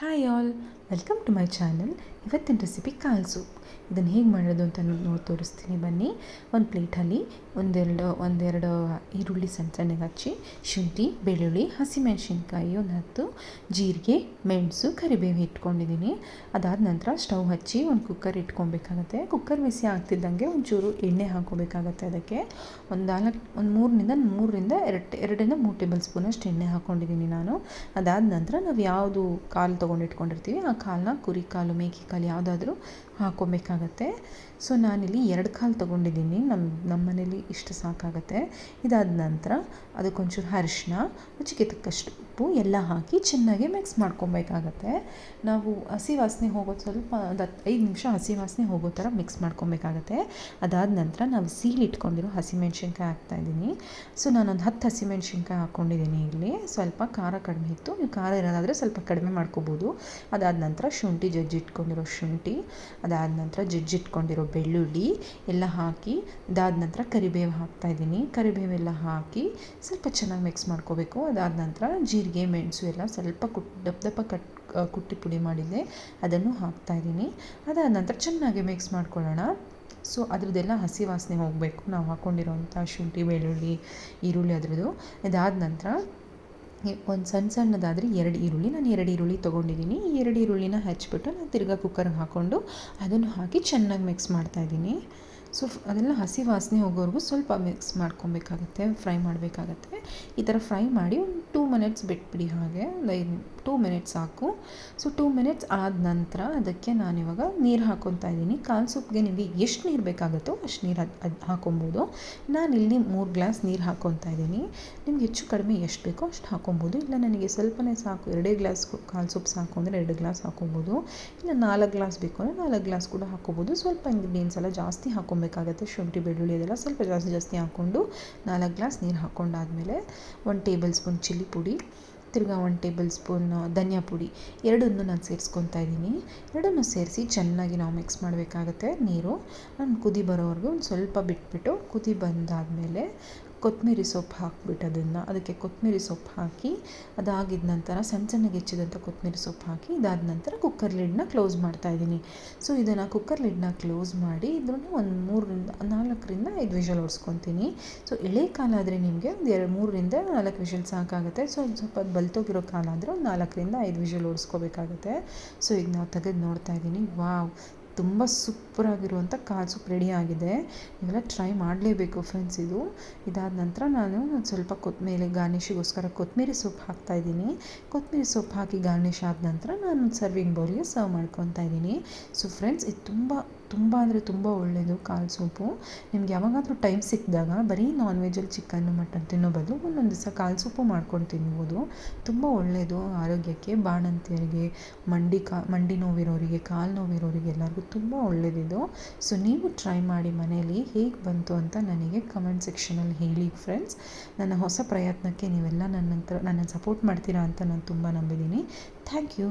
Hi all, welcome to my channel ಇವತ್ತಿನ recipe ಕಾಲ್ soup ಇದನ್ನು ಹೇಗೆ ಮಾಡೋದು ಅಂತ ನೋಡಿ ತೋರಿಸ್ತೀನಿ ಬನ್ನಿ. ಒಂದು ಪ್ಲೇಟಲ್ಲಿ ಒಂದೆರಡು ಒಂದೆರಡು ಈರುಳ್ಳಿ ಸಣ್ಣ ಸಣ್ಣಗೆ ಹಚ್ಚಿ, ಶುಂಠಿ, ಬೆಳ್ಳುಳ್ಳಿ, ಹಸಿಮೆಣಸಿನ್ಕಾಯಿ ಒಂದು ಹತ್ತು, ಜೀರಿಗೆ, ಮೆಣಸು, ಕರಿಬೇವು ಇಟ್ಕೊಂಡಿದ್ದೀನಿ. ಅದಾದ ನಂತರ ಸ್ಟವ್ ಹಚ್ಚಿ ಒಂದು ಕುಕ್ಕರ್ ಇಟ್ಕೊಬೇಕಾಗತ್ತೆ. ಕುಕ್ಕರ್ ಬಿಸಿ ಆಗ್ತಿದ್ದಂಗೆ ಒಂಚೂರು ಎಣ್ಣೆ ಹಾಕೋಬೇಕಾಗತ್ತೆ ಅದಕ್ಕೆ. ಒಂದು ನಾಲ್ಕು, ಒಂದು ಮೂರರಿಂದ ಮೂರರಿಂದ ಎರಡು, ಎರಡರಿಂದ ಮೂರು ಟೇಬಲ್ ಸ್ಪೂನಷ್ಟು ಎಣ್ಣೆ ಹಾಕ್ಕೊಂಡಿದ್ದೀನಿ ನಾನು. ಅದಾದ ನಂತರ ನಾವು ಯಾವುದು ಕಾಲು ತೊಗೊಂಡು ಇಟ್ಕೊಂಡಿರ್ತೀವಿ ಆ ಕಾಲನ್ನ ಕುರಿ ಕಾಲು, ಮೇಕೆ ಕಾಲು ಯಾವುದಾದ್ರೂ ಹಾಕ್ಕೋಬೇಕಾಗತ್ತೆ ಸೊ, ನಾನಿಲ್ಲಿ ಎರಡು ಕಾಲು ತೊಗೊಂಡಿದ್ದೀನಿ. ನಮ್ಮ ನಮ್ಮ ಮನೇಲಿ ಇಷ್ಟು ಸಾಕಾಗತ್ತೆ. ಇದಾದ ನಂತರ ಅದಕ್ಕೊಂಚೂರು ಅರಿಶಿನ ರುಚಿಗೆ ತಕ್ಕಷ್ಟು ಉಪ್ಪು, ಎಲ್ಲ ಹಾಕಿ ಚೆನ್ನಾಗಿ ಮಿಕ್ಸ್ ಮಾಡ್ಕೊಬೇಕಾಗತ್ತೆ. ನಾವು ಹಸಿ ವಾಸನೆ ಹೋಗೋದು ಸ್ವಲ್ಪ ಒಂದು ಹತ್ತು ಐದು ನಿಮಿಷ ಹಸಿ ವಾಸನೆ ಹೋಗೋ ಥರ ಮಿಕ್ಸ್ ಮಾಡ್ಕೊಬೇಕಾಗತ್ತೆ. ಅದಾದ ನಂತರ ನಾವು ಸೀಲ್ ಇಟ್ಕೊಂಡಿರೋ ಹಸಿಮೆಣ್ಸಿನ್ಕಾಯಿ ಹಾಕ್ತಾಯಿದ್ದೀನಿ ಸೊ, ನಾನೊಂದು ಹತ್ತು ಹಸಿಮೆಣ್ಸಿನ್ಕಾಯಿ ಹಾಕ್ಕೊಂಡಿದ್ದೀನಿ ಇಲ್ಲಿ. ಸ್ವಲ್ಪ ಖಾರ ಕಡಿಮೆ ಇತ್ತು. ಖಾರ ಇರೋದಾದರೆ ಸ್ವಲ್ಪ ಕಡಿಮೆ ಮಾಡ್ಕೋಬೋದು. ಅದಾದ ನಂತರ ಶುಂಠಿ ಜಜ್ಜಿಟ್ಕೊಂಡಿರೋ ಶುಂಠಿ, ಅದಾದ ನಂತರ ಜಜ್ಜಿಟ್ಕೊಂಡಿರೋ ಬೆಳ್ಳುಳ್ಳಿ ಎಲ್ಲ ಹಾಕಿ, ಅದಾದ ನಂತರ ಕರಿಬೇವು ಹಾಕ್ತಾಯಿದ್ದೀನಿ ಕರಿಬೇವೆಲ್ಲ ಹಾಕಿ ಸ್ವಲ್ಪ ಚೆನ್ನಾಗಿ ಮಿಕ್ಸ್ ಮಾಡ್ಕೋಬೇಕು. ಅದಾದ ನಂತರ ಜೀರಿಗೆ, ಮೆಣಸು ಎಲ್ಲ ಸ್ವಲ್ಪ ಕುಟ್, ದಪ್ಪ ದಪ್ಪ ಕಟ್ ಕುಟ್ಟಿ ಪುಡಿ ಮಾಡಿದ್ದೆ. ಅದನ್ನು ಹಾಕ್ತಾಯಿದ್ದೀನಿ ಅದಾದ ನಂತರ ಚೆನ್ನಾಗಿ ಮಿಕ್ಸ್ ಮಾಡ್ಕೊಳ್ಳೋಣ. ಸೊ, ಅದರದ್ದೆಲ್ಲ ಹಸಿ ವಾಸನೆ ಹೋಗಬೇಕು. ನಾವು ಹಾಕ್ಕೊಂಡಿರೋಂಥ ಶುಂಠಿ, ಬೆಳ್ಳುಳ್ಳಿ, ಈರುಳ್ಳಿ ಅದರದ್ದು. ಇದಾದ ನಂತರ ಒಂದು ಸಣ್ಣ ಸಣ್ಣದಾದರೆ ಎರಡು ಈರುಳ್ಳಿ, ನಾನು ಎರಡು ಈರುಳ್ಳಿ ತೊಗೊಂಡಿದ್ದೀನಿ. ಈ ಎರಡು ಈರುಳ್ಳಿನ ಹಚ್ಚಿಬಿಟ್ಟು ನಾನು ತಿರ್ಗಾ ಕುಕ್ಕರ್ಗೆ ಹಾಕ್ಕೊಂಡು ಅದನ್ನು ಹಾಕಿ ಚೆನ್ನಾಗಿ ಮಿಕ್ಸ್ ಮಾಡ್ತಾಯಿದ್ದೀನಿ ಸೊ ಅದೆಲ್ಲ ಹಸಿ ವಾಸನೆ ಹೋಗೋವರೆಗೂ ಸ್ವಲ್ಪ ಮಿಕ್ಸ್ ಮಾಡ್ಕೊಬೇಕಾಗತ್ತೆ ಫ್ರೈ ಮಾಡಬೇಕಾಗತ್ತೆ. ಈ ಥರ ಫ್ರೈ ಮಾಡಿ ಒಂದು ಟೂ ಮಿನಿಟ್ಸ್ ಬಿಟ್ಬಿಡಿ ಹಾಗೆ ಲೈ ಟೂ ಮಿನಿಟ್ಸ್ ಸಾಕು. ಸೊ ಟೂ ಮಿನಿಟ್ಸ್ ಆದ ನಂತರ ಅದಕ್ಕೆ ನಾನಿವಾಗ ನೀರು ಹಾಕ್ಕೊತಾ ಇದ್ದೀನಿ. ಕಾಲು ಸೊಪ್ಪಿಗೆ ನಿಮಗೆ ಎಷ್ಟು ನೀರು ಬೇಕಾಗುತ್ತೋ ಅಷ್ಟು ನೀರು ಅದು ಹಾಕೊಬೋದು. ಇಲ್ಲಿ ಮೂರು ಗ್ಲಾಸ್ ನೀರು ಹಾಕ್ಕೊತಾ ಇದ್ದೀನಿ. ನಿಮ್ಗೆ ಹೆಚ್ಚು ಕಡಿಮೆ ಎಷ್ಟು ಬೇಕೋ ಅಷ್ಟು ಹಾಕೊಬೋದು. ಇಲ್ಲ ನನಗೆ ಸ್ವಲ್ಪನೇ ಸಾಕು, ಎರಡೇ ಗ್ಲಾಸ್ ಕಾಲು ಸೊಪ್ಪು ಸಾಕು ಅಂದರೆ ಎರಡು ಗ್ಲಾಸ್ ಹಾಕೊಬೋದು. ಇಲ್ಲ ನಾಲ್ಕು ಗ್ಲಾಸ್ ಬೇಕು ಅಂದರೆ ನಾಲ್ಕು ಗ್ಲಾಸ್ ಕೂಡ ಹಾಕ್ಕೊಬೋದು ಸ್ವಲ್ಪ ಇಂಗ್ರೀಡಿಯೆಂಟ್ಸ್ ಎಲ್ಲ ಜಾಸ್ತಿ ಹಾಕ್ಕೊಬೇಕಾಗತ್ತೆ ಶುಂಠಿ, ಬೆಳ್ಳುಳ್ಳಿ ಅದೆಲ್ಲ ಸ್ವಲ್ಪ ಜಾಸ್ತಿ ಜಾಸ್ತಿ ಹಾಕ್ಕೊಂಡು ನಾಲ್ಕು ಗ್ಲಾಸ್ ನೀರು ಹಾಕ್ಕೊಂಡಾದಮೇಲೆ ಒಂದು ಟೇಬಲ್ ಸ್ಪೂನ್ ಚಿಲ್ಲಿ ಪುಡಿ, ತಿರ್ಗಾ ಒನ್ ಟೇಬಲ್ ಸ್ಪೂನ್ ಧನಿಯಾ ಪುಡಿ. ಎರಡನ್ನೂ ನಾನು ಸೇರಿಸ್ಕೊತಾ ಇದ್ದೀನಿ. ಎರಡನ್ನೂ ಸೇರಿಸಿ ಚೆನ್ನಾಗಿ ನಾವು ಮಿಕ್ಸ್ ಮಾಡಬೇಕಾಗತ್ತೆ ನೀರು. ನಾನು ಕುದಿ ಬರೋವರೆಗೂ ಒಂದು ಸ್ವಲ್ಪ ಬಿಟ್ಬಿಟ್ಟು, ಕುದಿ ಬಂದಾದಮೇಲೆ ಕೊತ್ತಂಬರಿ ಸೊಪ್ಪು ಹಾಕ್ಬಿಟ್ಟು ಅದನ್ನು ಅದಕ್ಕೆ ಕೊತ್ತಂಬರಿ ಸೊಪ್ಪು ಹಾಕಿ ಅದಾಗಿದ ನಂತರ ಸಣ್ಣ ಸಣ್ಣಗೆ ಹೆಚ್ಚಿದಂಥ ಕೊತ್ತಂಬರಿ ಸೊಪ್ಪು ಹಾಕಿ ಇದಾದ ನಂತರ ಕುಕ್ಕರ್ ಲಿಡ್ನ ಕ್ಲೋಸ್ ಮಾಡ್ತಾಯಿದ್ದೀನಿ ಸೊ ಇದನ್ನು ಕುಕ್ಕರ್ ಲಿಡ್ನ ಕ್ಲೋಸ್ ಮಾಡಿ ಇದನ್ನು ಒಂದು ಮೂರರಿಂದ ನಾಲ್ಕರಿಂದ ಐದು ವಿಷಲ್ ಹೊಡ್ಸ್ಕೊತೀನಿ ಸೊ ಎಳೆ ಕಾಲ ಆದರೆ ನಿಮಗೆ ಒಂದು ಎರಡು ಮೂರರಿಂದ ನಾಲ್ಕು ವಿಷಲ್ ಸಾಕಾಗುತ್ತೆ. ಸೊ ಸ್ವಲ್ಪ ಬಲ್ತೋಗಿರೋ ಕಾಲ ಆದರೆ ಒಂದು ನಾಲ್ಕರಿಂದ ಐದು ವಿಷಲ್ ಓಡಿಸ್ಕೋಬೇಕಾಗುತ್ತೆ ಸೊ ಈಗ ನಾವು ತೆಗೆದು ನೋಡ್ತಾ ಇದ್ದೀನಿ. ವಾವ್! ತುಂಬ ಸೂಪರಾಗಿರುವಂಥ ಕಾಲ್ ಸೂಪ್ ರೆಡಿ ಆಗಿದೆ. ಇವೆಲ್ಲ ಟ್ರೈ ಮಾಡಲೇಬೇಕು ಫ್ರೆಂಡ್ಸ್ ಇದು. ಇದಾದ ನಂತರ ನಾನು ಒಂದು ಸ್ವಲ್ಪ ಕೊತ್ತಂಬರಿ ಗಾರ್ನಿಷಿಗೋಸ್ಕರ ಕೊತ್ತಂಬರಿ ಸೊಪ್ಪು ಹಾಕ್ತಾಯಿದ್ದೀನಿ ಕೊತ್ತಂಬರಿ ಸೊಪ್ಪು ಹಾಕಿ ಗಾರ್ನಿಷ್ ಆದ ನಂತರ ನಾನು ಸರ್ವಿಂಗ್ ಬೌಲ್ಗೆ ಸರ್ವ್ ಮಾಡ್ಕೊತಾ ಇದ್ದೀನಿ. ಸೊ ಫ್ರೆಂಡ್ಸ್ ಇದು ತುಂಬ ತುಂಬ ಅಂದರೆ ತುಂಬ ಒಳ್ಳೆಯದು ಕಾಲು ಸೂಪು. ನಿಮ್ಗೆ ಯಾವಾಗಾದರೂ ಟೈಮ್ ಸಿಕ್ಕಿದಾಗ ಬರೀ ನಾನ್ ವೆಜ್ಜಲ್ಲಿ ಚಿಕನ್ನು ಮಟನ್ ತಿನ್ನೋ ಬದಲು ಒಂದೊಂದು ದಿವಸ ಕಾಲು ಸೂಪು ಮಾಡ್ಕೊಂಡು ತಿನ್ಬೋದು ತುಂಬ ಒಳ್ಳೆಯದು ಆರೋಗ್ಯಕ್ಕೆ, ಬಾಣಂತಿಯರಿಗೆ, ಮಂಡಿ ಕಾ, ಮಂಡಿ ನೋವಿರೋರಿಗೆ, ಕಾಲು ನೋವಿರೋರಿಗೆ ಎಲ್ಲರಿಗೂ ತುಂಬ ಒಳ್ಳೆಯದಿದು ಸೊ ನೀವು ಟ್ರೈ ಮಾಡಿ ಮನೆಯಲ್ಲಿ ಹೇಗೆ ಬಂತು ಅಂತ ನನಗೆ ಕಮೆಂಟ್ ಸೆಕ್ಷನಲ್ಲಿ ಹೇಳಿ ಫ್ರೆಂಡ್ಸ್ ನನ್ನ ಹೊಸ ಪ್ರಯತ್ನಕ್ಕೆ ನೀವೆಲ್ಲ ನನ್ನ ನನ್ನನ್ನು ಸಪೋರ್ಟ್ ಮಾಡ್ತೀರಾ ಅಂತ ನಾನು ತುಂಬ ನಂಬಿದ್ದೀನಿ. Thank you